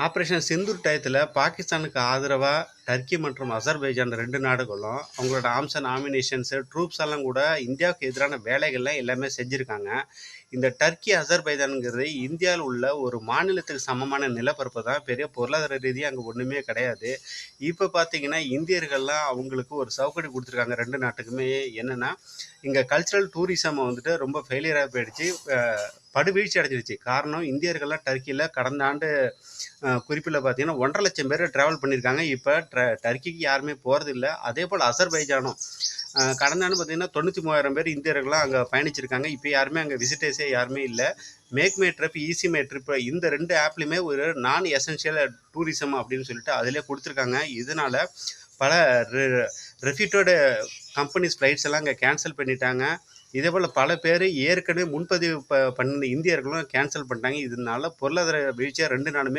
Operation Sindoor டயத்தில் பாகிஸ்தானுக்கு ஆதரவாக டர்க்கி மற்றும் அசர்பைஜான் ரெண்டு நாடுகளும் அவங்களோட ஆம்ச நாமினேஷன்ஸு ட்ரூப்ஸ் எல்லாம் கூட இந்தியாவுக்கு எதிரான வேலைகள்லாம் எல்லாமே செஞ்சுருக்காங்க. இந்த டர்க்கி அசர்பைஜானுங்கிறது இந்தியாவில் உள்ள ஒரு மாநிலத்துக்கு சமமான நிலப்பரப்பு தான். பெரிய பொருளாதார ரீதியாக அங்கே ஒன்றுமே கிடையாது. இப்போ பார்த்தீங்கன்னா இந்தியர்கள்லாம் அவங்களுக்கு ஒரு சவுக்கடி கொடுத்துருக்காங்க ரெண்டு நாட்டுக்குமே. என்னென்னா இங்கே கல்ச்சுரல் டூரிசம் வந்துட்டு ரொம்ப ஃபெயிலியராக போயிடுச்சு. படுவீழ்ச்சி அடைஞ்சிருச்சு. காரணம் இந்தியர்கள்லாம் டர்க்கியில் கடந்த ஆண்டு குறிப்பில் பார்த்தீங்கன்னா ஒன்றரை லட்சம் பேர் ட்ராவல் பண்ணியிருக்காங்க இப்போ டர்க்கிக்கு யாருமே போகிறதில்ல அதே போல் அசர்பைஜானும் கடந்த ஆண்டு பார்த்திங்கன்னா தொண்ணூற்றி மூவாயிரம் பேர் இந்தியர்கள்லாம் அங்கே பயணிச்சிருக்காங்க. இப்போ யாருமே அங்கே விசிட்டர்ஸே யாருமே இல்லை. மேக் மே ட்ரிப் ஈஸி மே ட்ரிப் இந்த ரெண்டு ஆப்லையுமே ஒரு நான் எசென்ஷியல் டூரிசம் அப்படின்னு சொல்லிட்டு அதிலே கொடுத்துருக்காங்க. இதனால் பல ரெஃப்யூட்டடு கம்பெனிஸ் ஃப்ளைட்ஸ் எல்லாம் அங்கே கேன்சல் பண்ணிட்டாங்க. இதே போல் பல பேர் ஏற்கனவே முன்பதிவு ப பண்ணின இந்தியர்களும் கேன்சல் பண்ணிட்டாங்க. இதனால பொருளாதார வீழ்ச்சியாக ரெண்டு நாளுமே